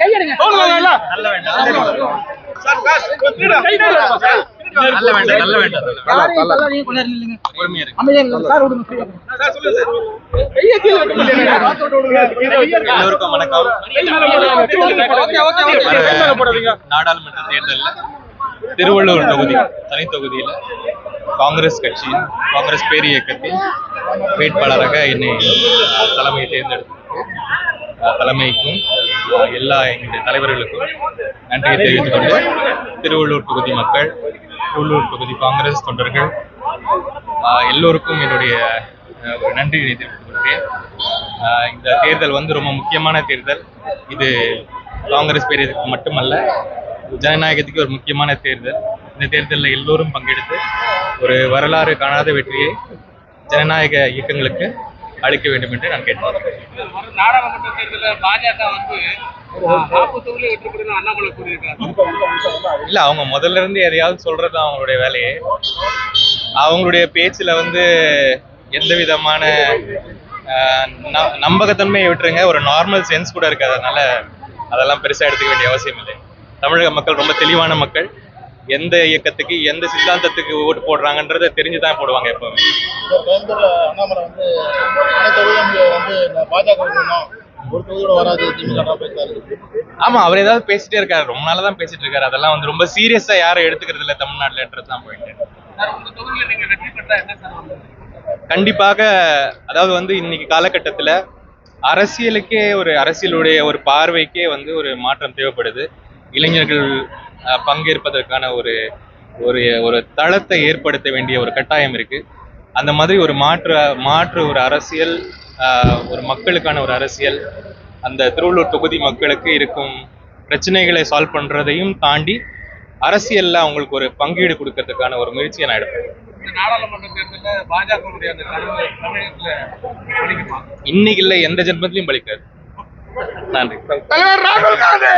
கையெடுங்க. நல்ல வேண்டாம். நல்ல வேண்டாம். நல்ல வேண்டாம். எல்லோருக்கும் வணக்கம். நாடாளுமன்ற தேர்தலில் திருவள்ளூர் தொகுதி தனி தொகுதியில் காங்கிரஸ் கட்சியின் காங்கிரஸ் பேர் இயக்கத்தின் வேட்பாளராக என்னை அஹ், தலைமை தேர்ந்தெடுத்து தலைமைக்கும் எல்லா எங்களுடைய தலைவர்களுக்கும் நன்றியை தெரிவித்துக் கொண்டு திருவள்ளூர் தொகுதி மக்கள் திருவள்ளூர் தொகுதி காங்கிரஸ் தொண்டர்கள் எல்லோருக்கும் என்னுடைய ஒரு நன்றியை தெரிவித்துக் கொள்கிறேன் இந்த தேர்தல் வந்து ரொம்ப முக்கியமான தேர்தல். இது காங்கிரஸ் பேரியதுக்கு மட்டுமல்ல ஜனநாயகத்துக்கு ஒரு முக்கியமான தேர்தல். இந்த தேர்தலில் எல்லோரும் பங்கெடுத்து ஒரு வரலாறு காணாத வெற்றியை ஜனநாயக இயக்கங்களுக்கு அளிக்க வேண்டும் என்று நான் கேட்டுக்கொள்கிறேன் நாடாளுமன்ற தேர்தலில் பாஜக வந்து இல்ல அவங்க முதல்ல இருந்து எதையாவது சொல்றது அவங்களுடைய வேலையே. அவங்களுடைய பேச்சுல வந்து எந்த விதமான நம்பகத்தன்மையை விட்டுருங்க. ஒரு நார்மல் சென்ஸ் கூட இருக்காது. அதனால அதெல்லாம் பெருசா எடுத்துக்க வேண்டிய அவசியம் இல்லை. தமிழக மக்கள் ரொம்ப தெளிவான மக்கள். எந்த இயக்கத்துக்கு எந்த சித்தாந்தத்துக்கு ஓட்டு போடுறாங்கன்றதை தெரிஞ்சுதான் போடுவாங்க எப்பவுமே கோயம்புத்தூர் அண்ணாமலை வந்து அனைத்து தொகுதியும் வந்து இந்த பாஜக ஒரு தொகுதியோட வராது திமுக ஆமா அவர் ஏதாவது பேசிட்டே இருக்காரு. ரொம்ப நாளா தான் பேசிட்டு இருக்காரு. அதெல்லாம் வந்து ரொம்ப சீரியஸா யாரும் எடுத்துக்கிறது இல்ல தமிழ்நாட்டுலன்றது தான் போயிட்டு சார் உங்க தொகுதியில் நீங்க வெற்றி பெற்றா என்ன சார் வந்து? கண்டிப்பாக அதாவது வந்து இன்னைக்கு காலகட்டத்தில் அரசியலுக்கே ஒரு அரசியலுடைய ஒரு பார்வைக்கே வந்து ஒரு மாற்றம் தேவைப்படுது. இளைஞர்கள் பங்கேற்பதற்கான ஒரு ஒரு ஒரு தளத்தை ஏற்படுத்த வேண்டிய ஒரு கட்டாயம் இருக்கு. அந்த மாதிரி ஒரு மாற்று மாற்று ஒரு அரசியல் ஒரு மக்களுக்கான ஒரு அரசியல் அந்த திருவள்ளூர் தொகுதி மக்களுக்கு இருக்கும் பிரச்சனைகளை சால்வ் பண்றதையும் தாண்டி அரசியல்ல அவங்களுக்கு ஒரு பங்கீடு கொடுக்கறதுக்கான ஒரு முயற்சியை நான் எடுப்பேன். இன்னைக்கு இல்லை எந்த ஜென்மத்திலையும் பலிக்காது. நன்றி. தலைவர் ராகுல் காந்தி!